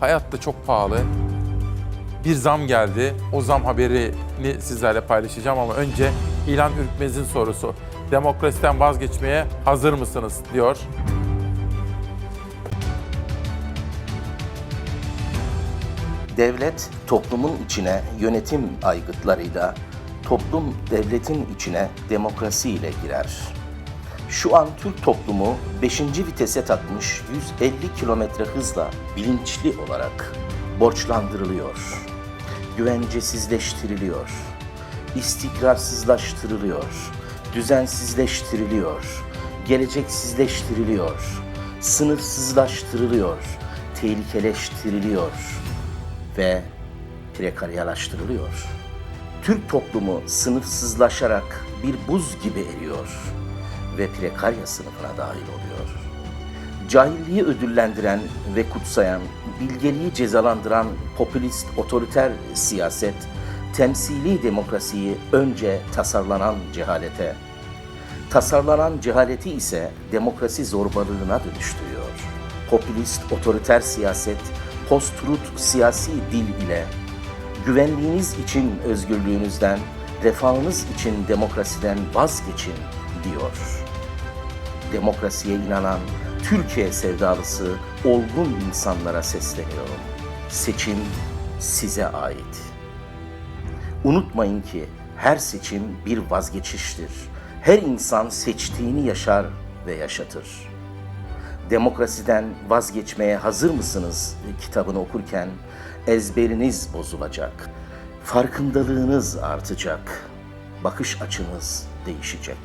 Hayat da çok pahalı. Bir zam geldi. O zam haberini sizlerle paylaşacağım ama önce İlhan Ürkmez'in sorusu. Demokrasiden vazgeçmeye hazır mısınız diyor. Devlet toplumun içine yönetim aygıtlarıyla, toplum devletin içine demokrasiyle girer. Şu an Türk toplumu 5. vitese takmış 150 kilometre hızla bilinçli olarak borçlandırılıyor. Güvencesizleştiriliyor. istikrarsızlaştırılıyor. Düzensizleştiriliyor. Geleceksizleştiriliyor. Sınırsızlaştırılıyor. Tehlikeleştiriliyor ve prekaryalaştırılıyor. Türk toplumu sınıfsızlaşarak bir buz gibi eriyor ve prekarya sınıfına dahil oluyor. Cahilliği ödüllendiren ve kutsayan, bilgeliği cezalandıran popülist otoriter siyaset, temsili demokrasiyi önce tasarlanan cehalete, tasarlanan cehaleti ise demokrasi zorbalığına dönüştürüyor. Popülist otoriter siyaset, post-truth siyasi dil ile güvenliğiniz için özgürlüğünüzden, refahınız için demokrasiden vazgeçin diyor. Demokrasiye inanan Türkiye sevdalısı olgun insanlara sesleniyorum. Seçim size ait. Unutmayın ki her seçim bir vazgeçiştir. Her insan seçtiğini yaşar ve yaşatır. Demokrasiden vazgeçmeye hazır mısınız kitabını okurken ezberiniz bozulacak. Farkındalığınız artacak. Bakış açınız değişecek.